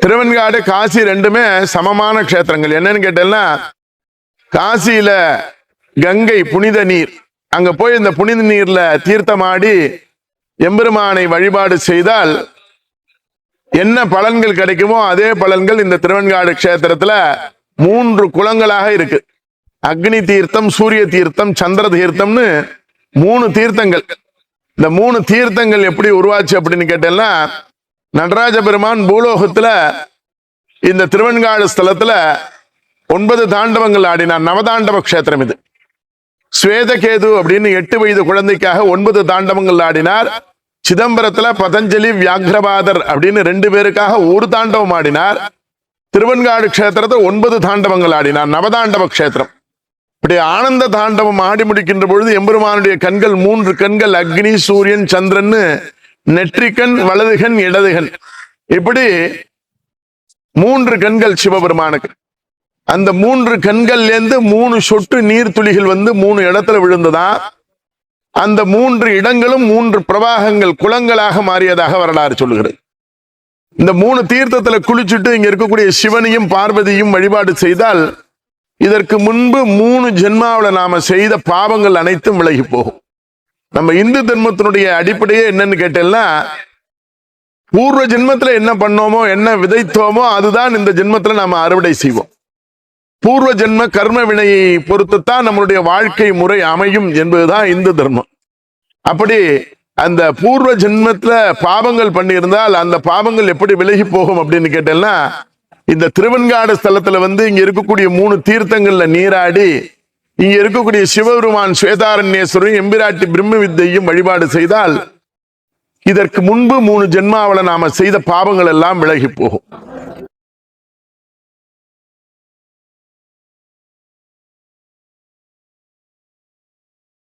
திருவெண்காடு காசி ரெண்டுமே சமமான க்ஷேத்திரங்கள். என்னன்னு கேட்டேன்னா காசியில கங்கை புனித நீர். அங்க போய் இந்த புனித நீர்ல தீர்த்தமாடி எம்பெருமானை வழிபாடு செய்தால் என்ன பலன்கள் கிடைக்குமோ அதே பலன்கள் இந்த திருவெண்காடு க்ஷேத்திரத்துல மூன்று குளங்களாக இருக்கு. அக்னி தீர்த்தம் சூரிய தீர்த்தம் சந்திர தீர்த்தம்னு மூணு தீர்த்தங்கள். இந்த மூணு தீர்த்தங்கள் எப்படி உருவாச்சு அப்படின்னு கேட்டேன்னா நடராஜ பெருமான் பூலோகத்துல இந்த திருவெண்காடு ஸ்தலத்துல ஒன்பது தாண்டவங்கள் ஆடினார் நவதாண்டவ க்ஷேத்திரம் இது. ஸ்வேதகேது அப்படின்னு எட்டு வயது குழந்தைக்காக ஒன்பது தாண்டவங்கள் ஆடினார். சிதம்பரத்துல பதஞ்சலி வியாக்ரபாதர் அப்படின்னு ரெண்டு பேருக்காக ஒரு தாண்டவம் ஆடினார். திருவெண்காடு கஷேத்திரத்தை ஒன்பது தாண்டவங்கள் ஆடினார். நவதாண்டவ க்ஷேத்திரம். இப்படி ஆனந்த தாண்டவம் ஆடி முடிக்கின்ற பொழுது எம்பெருமானுடைய கண்கள் மூன்று கண்கள் அக்னி சூரியன் சந்திரன்னு நெற்றிக்கண் வலதுகண் இடதுகண். இப்படி மூன்று கண்கள் சிவபெருமானுக்கு. அந்த மூன்று கண்கள்ல இருந்து மூணு சொட்டு நீர் துளிகள் வந்து மூணு இடத்துல விழுந்ததா? அந்த மூன்று இடங்களும் மூன்று பிரவாகங்கள் குளங்களாக மாறியதாக வரலாறு சொல்லுகிறது. இந்த மூணு தீர்த்தத்துல குளிச்சுட்டு இங்க இருக்கக்கூடிய சிவனையும் பார்வதியும் வழிபாடு செய்தால் இதற்கு முன்பு மூணு ஜென்மாவில் நாம செய்த பாவங்கள் அனைத்தும் விலகி போகும். நம்ம இந்து தர்மத்தினுடைய அடிப்படையே என்னன்னு கேட்டேன்னா பூர்வ ஜென்மத்தில் என்ன பண்ணோமோ என்ன விதைத்தோமோ அதுதான் இந்த ஜென்மத்தில் நாம் அறுவடை செய்வோம். பூர்வ ஜென்ம கர்ம வினையை பொறுத்துத்தான் நம்மளுடைய வாழ்க்கை முறை அமையும் என்பதுதான் இந்து தர்மம். அப்படி அந்த பூர்வ ஜென்மத்துல பாவங்கள் பண்ணியிருந்தால் அந்த பாவங்கள் எப்படி விலகி போகும் அப்படின்னு கேட்டேன்னா இந்த திருவெண்காடு ஸ்தலத்துல வந்து இங்க இருக்கக்கூடிய மூணு தீர்த்தங்கள்ல நீராடி இங்க இருக்கக்கூடிய சிவபெருமான் ஸ்வேதாரண்யேஸ்வரரும் எம்பிராட்டி பிரம்ம வித்தையும் வழிபாடு செய்தால் இதற்கு முன்பு மூணு ஜென்மாவில நாம செய்த பாவங்கள் எல்லாம் விலகி போகும்.